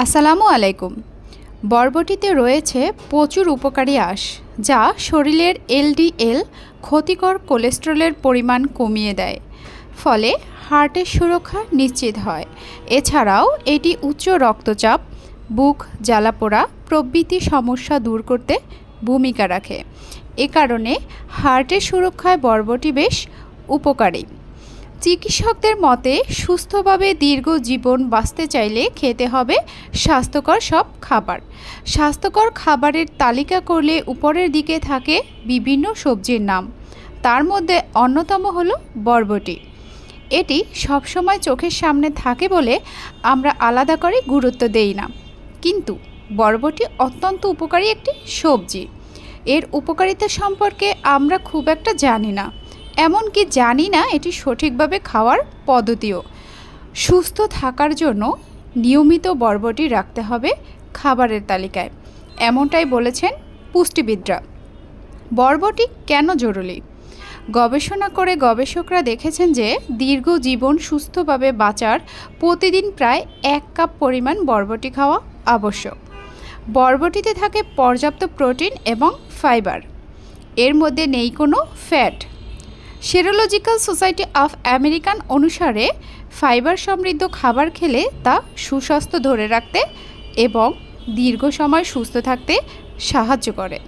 আসসালামু আলাইকুম। বরবটিতে রয়েছে প্রচুর উপকারী আঁশ, যা শরীরের এলডিএল ক্ষতিকর কোলেস্টেরলের পরিমাণ কমিয়ে দেয়, ফলে হার্টের সুরক্ষা নিশ্চিত হয়। এছাড়াও এটি উচ্চ রক্তচাপ, বুক জ্বালাপোড়া প্রভৃতি সমস্যা দূর করতে ভূমিকা রাখে। এ কারণে হার্টের সুরক্ষায় বরবটি বেশ উপকারী। চিকিৎসকদের মতে, সুস্থভাবে দীর্ঘ জীবন বাঁচতে চাইলে খেতে হবে স্বাস্থ্যকর সব খাবার। স্বাস্থ্যকর খাবারের তালিকা করলে উপরের দিকে থাকে বিভিন্ন সবজির নাম। তার মধ্যে অন্যতম হলো বরবটি। এটি সবসময় চোখের সামনে থাকে বলে আমরা আলাদা করে গুরুত্ব দেই না। কিন্তু বরবটি অত্যন্ত উপকারী একটি সবজি। এর উপকারিতা সম্পর্কে আমরা খুব একটা জানি না। এমনকি জানি না এটি সঠিকভাবে খাওয়ার পদ্ধতিও। সুস্থ থাকার জন্য নিয়মিত বরবটি রাখতে হবে খাবারের তালিকায়, এমনটাই বলেছেন পুষ্টিবিদরা। বরবটি কেন জরুরি? গবেষণা করে গবেষকরা দেখেছেন যে দীর্ঘ জীবন সুস্থভাবে বাঁচার প্রতিদিন প্রায় এক কাপ পরিমাণ বরবটি খাওয়া আবশ্যক। বরবটিতে থাকে পর্যাপ্ত প্রোটিন এবং ফাইবার। এর মধ্যে নেই কোনো fat. Serological society of American অনুসারে ফাইবার সমৃদ্ধ খাবার খেলে তা সুস্বাস্থ্য ধরে রাখতে এবং দীর্ঘ সময় সুস্থ থাকতে সাহায্য করে।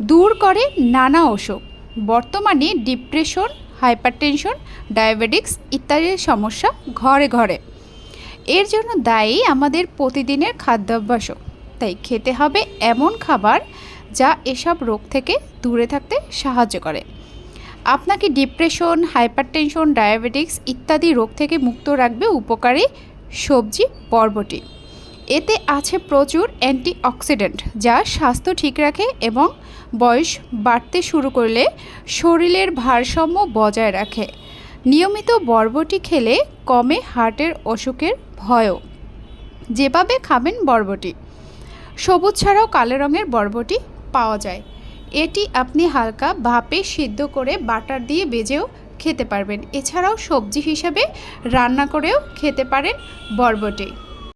দূর করে নানা অসুখ, বর্তমানে ডিপ্রেশন হাইপারটেনশন ডায়াবেটিক্স ইত্যাদির সমস্যা ঘরে ঘরে। এর জন্য দায়ী আমাদের প্রতিদিনের খাদ্যাভ্যাসও তাই খেতে হবে এমন খাবার যা এসব রোগ থেকে দূরে থাকতে সাহায্য করে। আপনাকে ডিপ্রেশন, হাইপারটেনশন, ডায়াবেটিক্স ইত্যাদি রোগ থেকে মুক্ত রাখবে উপকারী সবজি বরবটি এতে আছে প্রচুর অ্যান্টিঅক্সিডেন্ট যা স্বাস্থ্য ঠিক রাখে এবং বয়স বাড়তে শুরু করলে শরীরের ভারসাম্য বজায় রাখে। নিয়মিত বরবটি খেলে কমে হার্টের অসুখের ভয়ও। যেভাবে খাবেন বরবটি। সবুজ ছাড়াও কালো রঙের বরবটি পাওয়া যায়। এটি আপনি হালকা ভাপে সিদ্ধ করে বাটার দিয়ে বেজেও খেতে পারবেন। এছাড়াও সবজি হিসাবে রান্না করেও খেতে পারেন বরবটি।